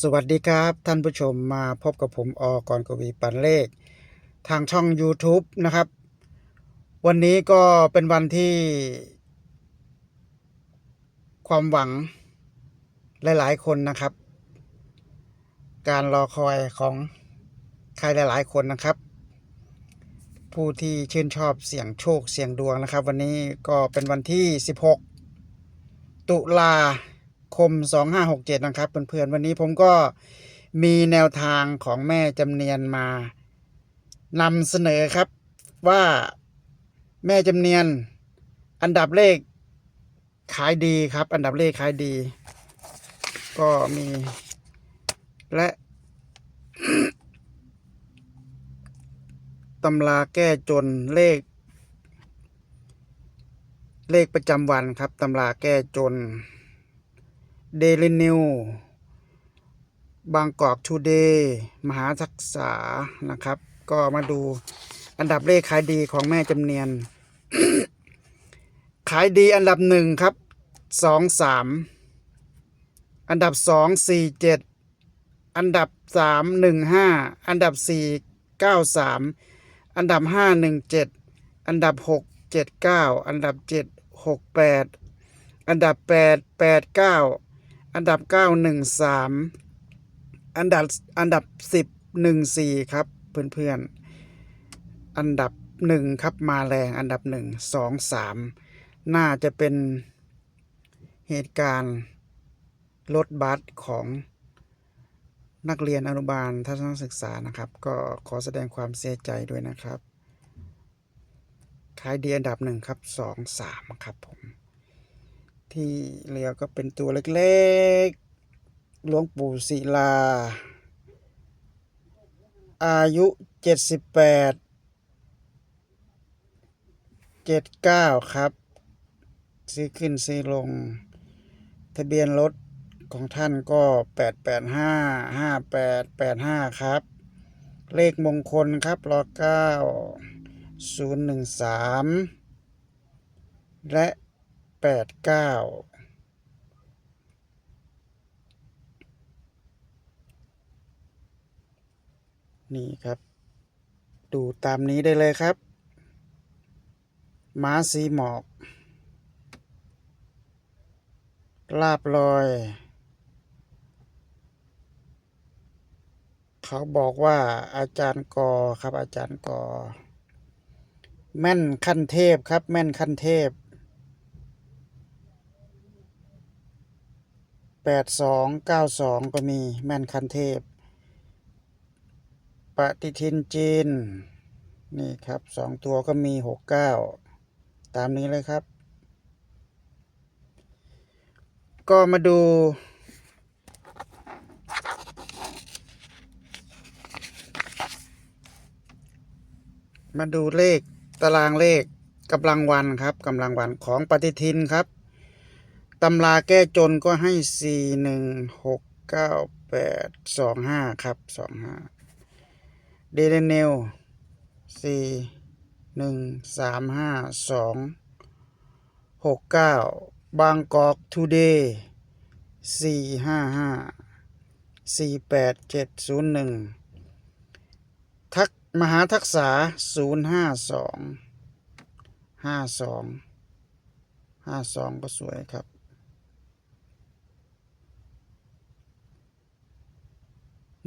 สวัสดีครับท่านผู้ชมมาพบกับผมออกรกวีปันเลข ทางช่อง YouTube นะครับ วันนี้ก็เป็นวันที่ ความหวังหลายๆ คนนะครับ การรอคอยของใครหลายๆ คนนะครับ ผู้ที่ชื่นชอบเสี่ยงโชคเสี่ยงดวงนะครับ วันนี้ก็เป็นวันที่ 16 ตุลา คม 2567 นะครับเพื่อนๆวันนี้ผมก็มีแนวทางของแม่จำเนียนมานำเสนอครับว่าแม่จำเนียนอันดับเลขขายดีครับ อันดับเลขขายดี ก็มีและตำราแก้จนเลข เลขประจำวันครับตำราแก้จน เดลินิวบางกอกทูเดย์มหาทักษานะครับ ก็มาดูอันดับเลขขายดีของแม่จำเนียน ขายดีอันดับหนึ่งครับสองสามอันดับสองสี่เจ็ดอันดับสามหนึ่งห้าอันดับสี่เก้าสามอันดับห้าหนึ่งเจ็ดอันดับหกเจ็ดเก้าอันดับเจ็ดหกแปดอันดับแปดแปดเก้า อันดับเก้าหนึ่งสามอันดับอันดับสิบหนึ่งสี่ครับ เพื่อนๆ อันดับหนึ่งครับมาแรงอันดับหนึ่งสองสามน่าจะเป็นเหตุการณ์รถบัสของนักเรียนอนุบาลทัศนศึกษานะครับ ก็ขอแสดงความเสียใจด้วยนะครับขายดีอันดับหนึ่งครับสองสามครับผม ที่เหลือก็เป็นตัวเล็กๆ หลวงปู่ศิลา อายุเจ็ดสิบแปดเจ็ดเก้าครับ ซื้อขึ้นซื้อลง ทะเบียนรถของท่านก็แปดแปดห้าห้าแปดแปดห้าครับ เลขมงคลครับรอเก้าศูนย์หนึ่งสามและ แปดเก้านี่ครับ ดูตามนี้ได้เลยครับ ม้าสีหมอก ลาบลอย เขาบอกว่าอาจารย์กอครับอาจารย์กอ แม่นขั้นเทพครับ แม่นขั้นเทพ แปดสองเก้าสองก็มีแม่นขั้นเทพ ปฏิทินจีน นี่ครับสองตัวก็มีหกเก้าตามนี้เลยครับ ก็มาดู มาดูเลขตารางเลขกำลังวันครับกำลังวันของปฏิทินครับ ตำราแก้จนก็ให้สี่หนึ่งหกเก้าแปดสองห้าครับสองห้าเดลเนลสี่หนึ่งสามห้าสองหกเก้าบางกอกทูเดย์สี่ห้าห้าสี่แปดเจ็ดศูนย์หนึ่งทักมหาทักษาศูนย์ห้าสองห้าสองห้าสองก็สวยครับ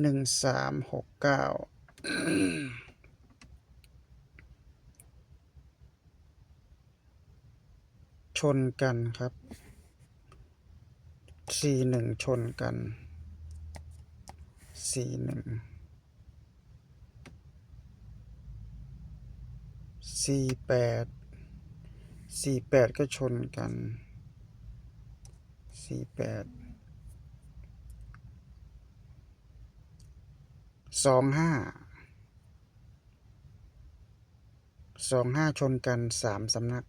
หนึ่งสามหกเก้าชนกันครับสี่หนึ่งชนกันสี่หนึ่งสี่แปดสี่แปดก็ชนกันสี่แปด สองห้าสองห้าชนกันสามสำนัก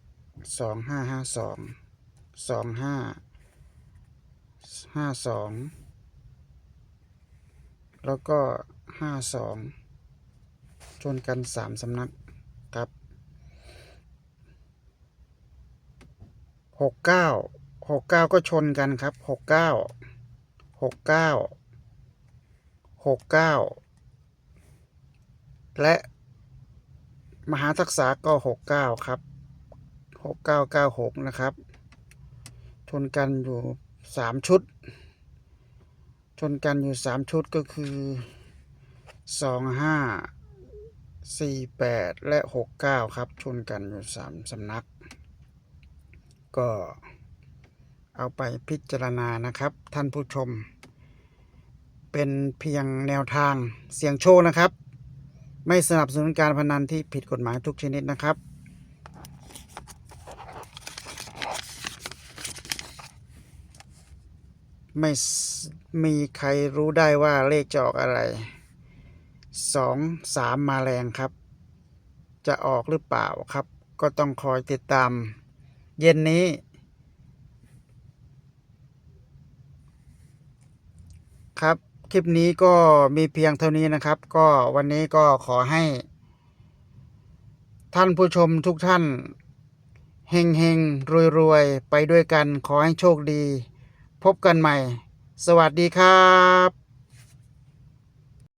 สองห้าห้าสองสองห้าห้าสองแล้วก็ห้าสองชนกันสามสำนักครับหกเก้าหกเก้าก็ชนกันครับหกเก้าหกเก้าหกเก้า และมหาทักษะก็หกเก้าครับหกเก้าเก้าหกนะครับ ชนกันอยู่สามชุด ชนกันอยู่สามชุดก็คือสองห้าสี่แปดและหกเก้าครับ ชนกันอยู่สามสำนัก ก็เอาไปพิจารณานะครับ ท่านผู้ชม เป็นเพียงแนวทางเสียงโชคนะครับ ไม่สนับสนุนการพนันที่ผิดกฎหมายทุกชนิดนะครับ ไม่มีใครรู้ได้ว่าเลขจะออกอะไรสองสามมาแรงครับ จะออกหรือเปล่าครับ ก็ต้องคอยติดตาม เย็นนี้ ครับ คลิปนี้ก็มีเพียงเท่านี้นะครับ ก็วันนี้ก็ขอให้ ท่านผู้ชมทุกท่านเฮงเฮงรวยรวยไปด้วยกันขอให้โชคดี พบกันใหม่ สวัสดีครับ